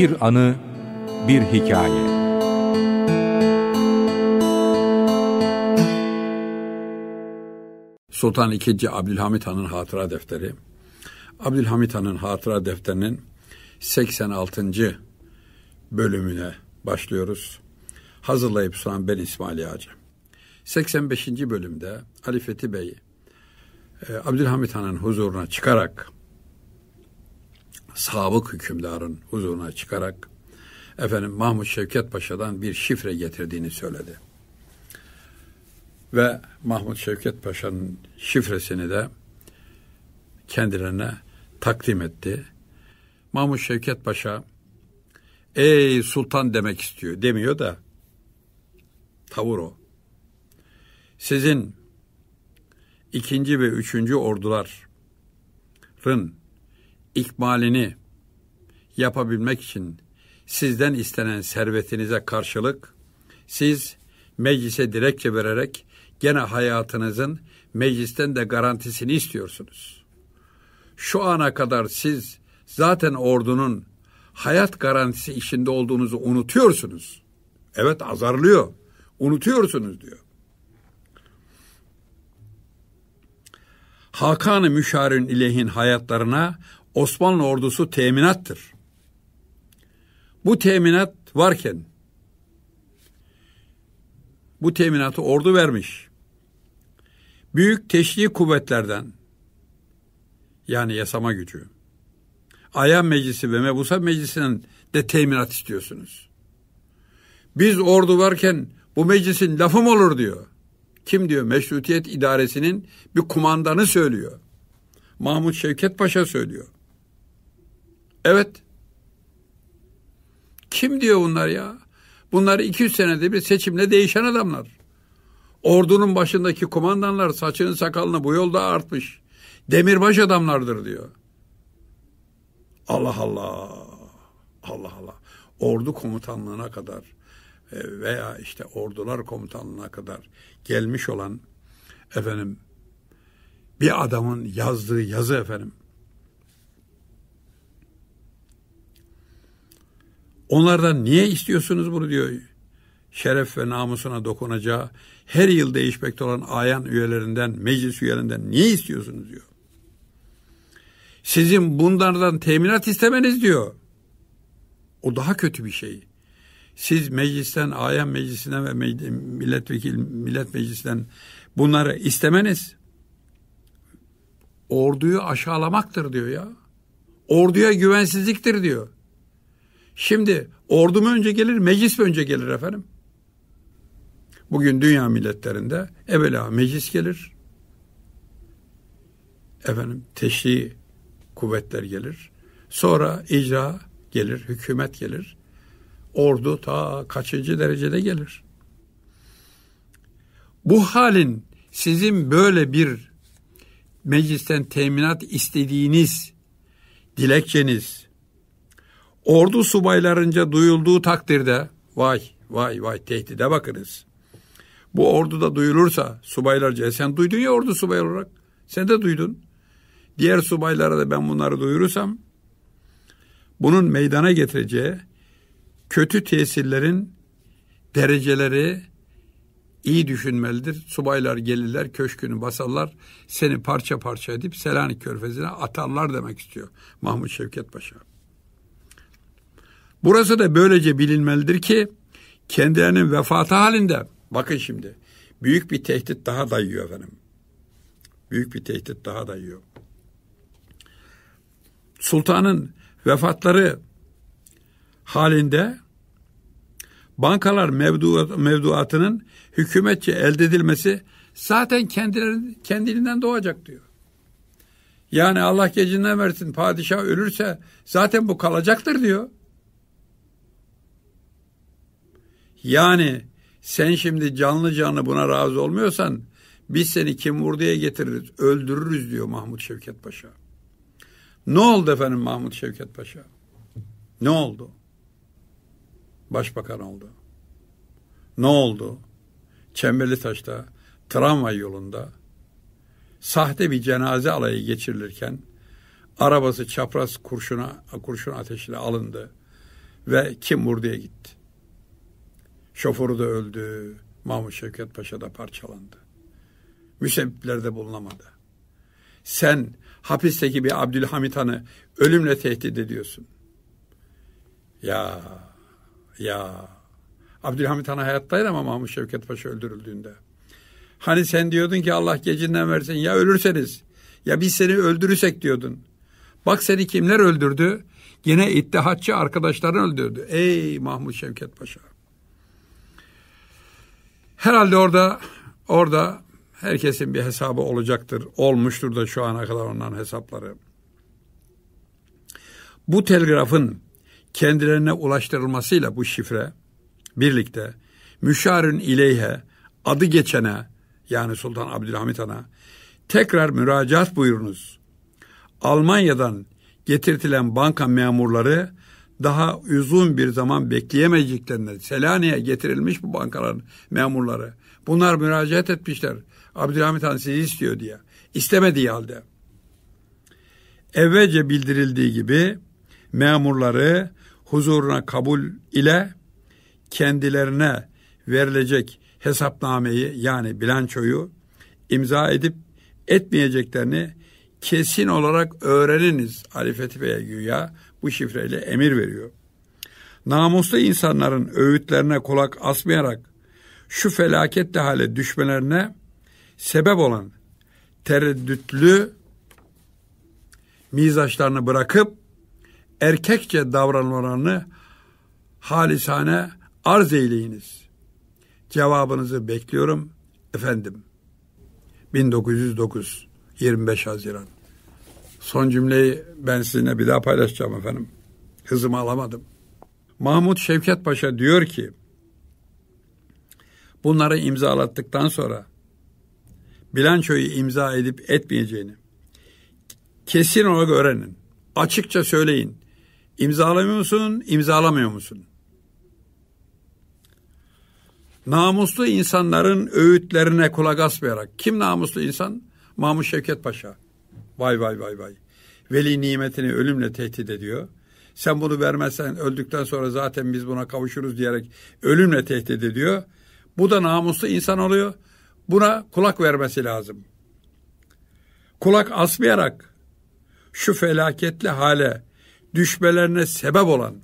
Bir anı, bir hikaye. Sultan II. Abdülhamit Han'ın hatıra defteri. Abdülhamit Han'ın hatıra defterinin 86. bölümüne başlıyoruz. Hazırlayıp sunan ben İsmail Yağcı. 85. bölümde Ali Fethi Bey e, Abdülhamit Han'ın huzuruna çıkarak sabık hükümdarın huzuruna çıkarak efendim Mahmut Şevket Paşa'dan bir şifre getirdiğini söyledi. Ve Mahmut Şevket Paşa'nın şifresini de kendilerine takdim etti. Mahmut Şevket Paşa ey sultan demek istiyor demiyor da tavır o. Sizin ikinci ve üçüncü orduların ikmalini yapabilmek için sizden istenen servetinize karşılık siz meclise dilekçe vererek gene hayatınızın meclisten de garantisini istiyorsunuz. Şu ana kadar siz zaten ordunun hayat garantisi içinde olduğunuzu unutuyorsunuz. Evet azarlıyor. Unutuyorsunuz diyor. Hakan-ı Müşar'ın ilehin hayatlarına Osmanlı ordusu teminattır. Bu teminat varken bu teminatı ordu vermiş. Büyük teşri kuvvetlerden yani yasama gücü, Ayan Meclisi ve Mebusa Meclisi'nin de teminat istiyorsunuz. Biz ordu varken bu meclisin lafı mı olur diyor. Kim diyor? Meşrutiyet idaresinin bir kumandanı söylüyor. Mahmut Şevket Paşa söylüyor. Evet. Kim diyor bunlar ya? Bunlar 200 senede bir seçimle değişen adamlar. Ordunun başındaki kumandanlar saçını sakalını bu yolda artmış. Demirbaş adamlardır diyor. Allah Allah. Allah Allah. Ordu komutanlığına kadar e, veya işte ordular komutanlığına kadar gelmiş olan efendim bir adamın yazdığı yazı efendim Onlardan niye istiyorsunuz bunu diyor. Şeref ve namusuna dokunacağı her yıl değişmekte olan ayan üyelerinden, meclis üyelerinden niye istiyorsunuz diyor. Sizin bunlardan teminat istemeniz diyor. O daha kötü bir şey. Siz meclisten, ayan meclisinden ve milletvekil millet meclisinden bunları istemeniz orduyu aşağılamaktır diyor ya. Orduya güvensizliktir diyor. Şimdi ordu mu önce gelir, meclis mi önce gelir efendim? Bugün dünya milletlerinde evvela meclis gelir. Efendim teşri kuvvetler gelir. Sonra icra gelir, hükümet gelir. Ordu ta kaçıncı derecede gelir. Bu halin sizin böyle bir meclisten teminat istediğiniz dilekçeniz, ordu subaylarınca duyulduğu takdirde vay vay vay tehdide bakınız. Bu orduda duyulursa subaylarca sen duydun ya ordu subay olarak sen de duydun. Diğer subaylara da ben bunları duyurursam bunun meydana getireceği kötü tesirlerin dereceleri iyi düşünmelidir. Subaylar gelirler, köşkünü basarlar, seni parça parça edip Selanik Körfezi'ne atarlar demek istiyor Mahmut Şevket Paşa. Burası da böylece bilinmelidir ki kendilerinin vefatı halinde bakın şimdi büyük bir tehdit daha dayıyor efendim. Büyük bir tehdit daha dayıyor. Sultanın vefatları halinde bankalar mevduat, mevduatının hükümetçe elde edilmesi zaten kendiliğinden doğacak diyor. Yani Allah gecinden versin padişah ölürse zaten bu kalacaktır diyor. Yani sen şimdi canlı canlı buna razı olmuyorsan biz seni kim vurduya getiririz, öldürürüz diyor Mahmut Şevket Paşa. Ne oldu efendim Mahmut Şevket Paşa? Ne oldu? Başbakan oldu. Ne oldu? Çemberli Taş'ta tramvay yolunda sahte bir cenaze alayı geçirilirken arabası çapraz kurşuna kurşun ateşiyle alındı Ve kim vurduya gitti. Şoförü de öldü. Mahmut Şevket Paşa da parçalandı. Müsebbipler de bulunamadı. Sen hapisteki bir Abdülhamit Han'ı ölümle tehdit ediyorsun. Ya, ya. Abdülhamit Han hayattaydı ama Mahmut Şevket Paşa öldürüldüğünde. Hani sen diyordun ki Allah gecinden versin ya ölürseniz ya biz seni öldürürsek diyordun. Bak seni kimler öldürdü? Yine ittihatçı arkadaşların öldürdü. Ey Mahmut Şevket Paşa. Herhalde orada orada herkesin bir hesabı olacaktır. Olmuştur da şu ana kadar onların hesapları. Bu telgrafın kendilerine ulaştırılmasıyla bu şifre birlikte müşarın ileyhe adı geçene yani Sultan Abdülhamit Han'a tekrar müracaat buyurunuz. Almanya'dan getirtilen banka memurları daha uzun bir zaman bekleyemeyeceklerine Selanik'e getirilmiş bu bankaların memurları. Bunlar müracaat etmişler. Abdülhamit Han sizi istiyor diye. İstemediği halde. Evvelce bildirildiği gibi memurları huzuruna kabul ile kendilerine verilecek hesapnameyi yani bilançoyu imza edip etmeyeceklerini kesin olarak öğreniniz Ali Fethi Bey'e güya bu şifreyle emir veriyor. Namuslu insanların öğütlerine kulak asmayarak şu felaketli hale düşmelerine sebep olan tereddütlü mizaçlarını bırakıp erkekçe davranmalarını halisane arz eyleyiniz. Cevabınızı bekliyorum efendim. 1909 25 Haziran. Son cümleyi ben sizinle bir daha paylaşacağım efendim. Hızımı alamadım. Mahmut Şevket Paşa diyor ki bunları imzalattıktan sonra bilançoyu imza edip etmeyeceğini kesin olarak öğrenin. Açıkça söyleyin. İmzalamıyor musun, imzalamıyor musun? Namuslu insanların öğütlerine kulak asmayarak. Kim namuslu insan? Mahmut Şevket Paşa. Vay vay vay vay. Veli nimetini ölümle tehdit ediyor. Sen bunu vermezsen öldükten sonra zaten biz buna kavuşuruz diyerek ölümle tehdit ediyor. Bu da namuslu insan oluyor. Buna kulak vermesi lazım. Kulak asmayarak şu felaketli hale düşmelerine sebep olan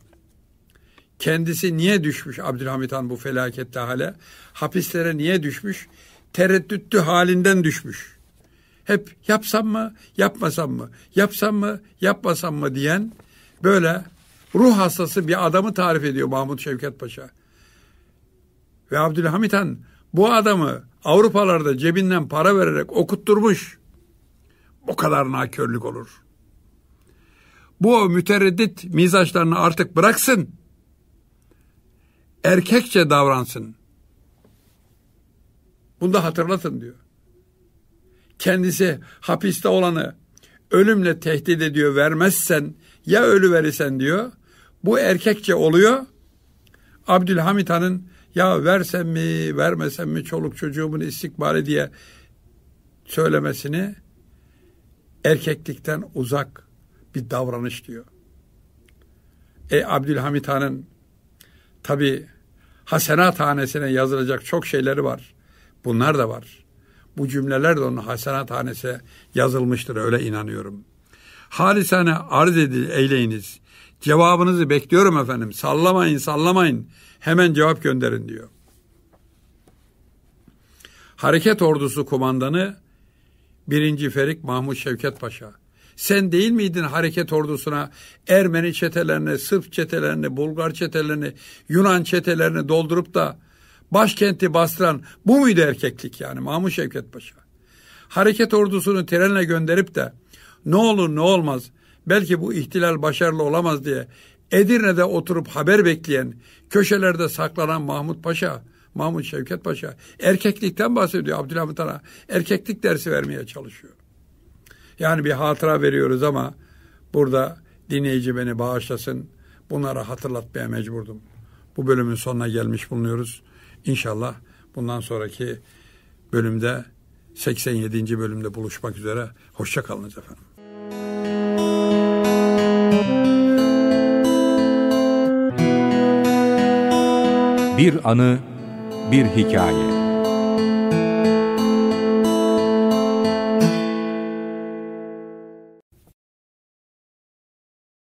kendisi niye düşmüş Abdülhamit Han bu felaketli hale? Hapislere niye düşmüş? Tereddütlü halinden düşmüş. Hep yapsam mı, yapmasam mı, yapsam mı, yapmasam mı diyen böyle ruh hastası bir adamı tarif ediyor Mahmut Şevket Paşa. Ve Abdülhamit Han bu adamı Avrupalarda cebinden para vererek okutturmuş. O kadar nakörlük olur. Bu mütereddit mizaçlarını artık bıraksın. Erkekçe davransın. Bunu da hatırlatın diyor. Kendisi hapiste olanı ölümle tehdit ediyor vermezsen ya ölü verirsen diyor. Bu erkekçe oluyor. Abdülhamit Han'ın ya versem mi vermesem mi çoluk çocuğumun istikbali diye söylemesini erkeklikten uzak bir davranış diyor. E Abdülhamit Han'ın tabi hasenat hanesine yazılacak çok şeyleri var. Bunlar da var. Bu cümleler de onun hasenat hanesine yazılmıştır öyle inanıyorum. Halisane arz edil, eyleyiniz. Cevabınızı bekliyorum efendim. Sallamayın sallamayın. Hemen cevap gönderin diyor. Hareket ordusu kumandanı 1. Ferik Mahmut Şevket Paşa. Sen değil miydin hareket ordusuna Ermeni çetelerini, Sırp çetelerini, Bulgar çetelerini, Yunan çetelerini doldurup da başkenti bastıran bu muydu erkeklik yani Mahmut Şevket Paşa? Hareket ordusunu trenle gönderip de ne olur ne olmaz belki bu ihtilal başarılı olamaz diye Edirne'de oturup haber bekleyen, köşelerde saklanan Mahmut Paşa, Mahmut Şevket Paşa erkeklikten bahsediyor Abdülhamit Han'a. Erkeklik dersi vermeye çalışıyor. Yani bir hatıra veriyoruz ama burada dinleyici beni bağışlasın. Bunları hatırlatmaya mecburdum. Bu bölümün sonuna gelmiş bulunuyoruz. İnşallah bundan sonraki bölümde 87. bölümde buluşmak üzere. Hoşçakalınız efendim. Bir anı, bir hikaye.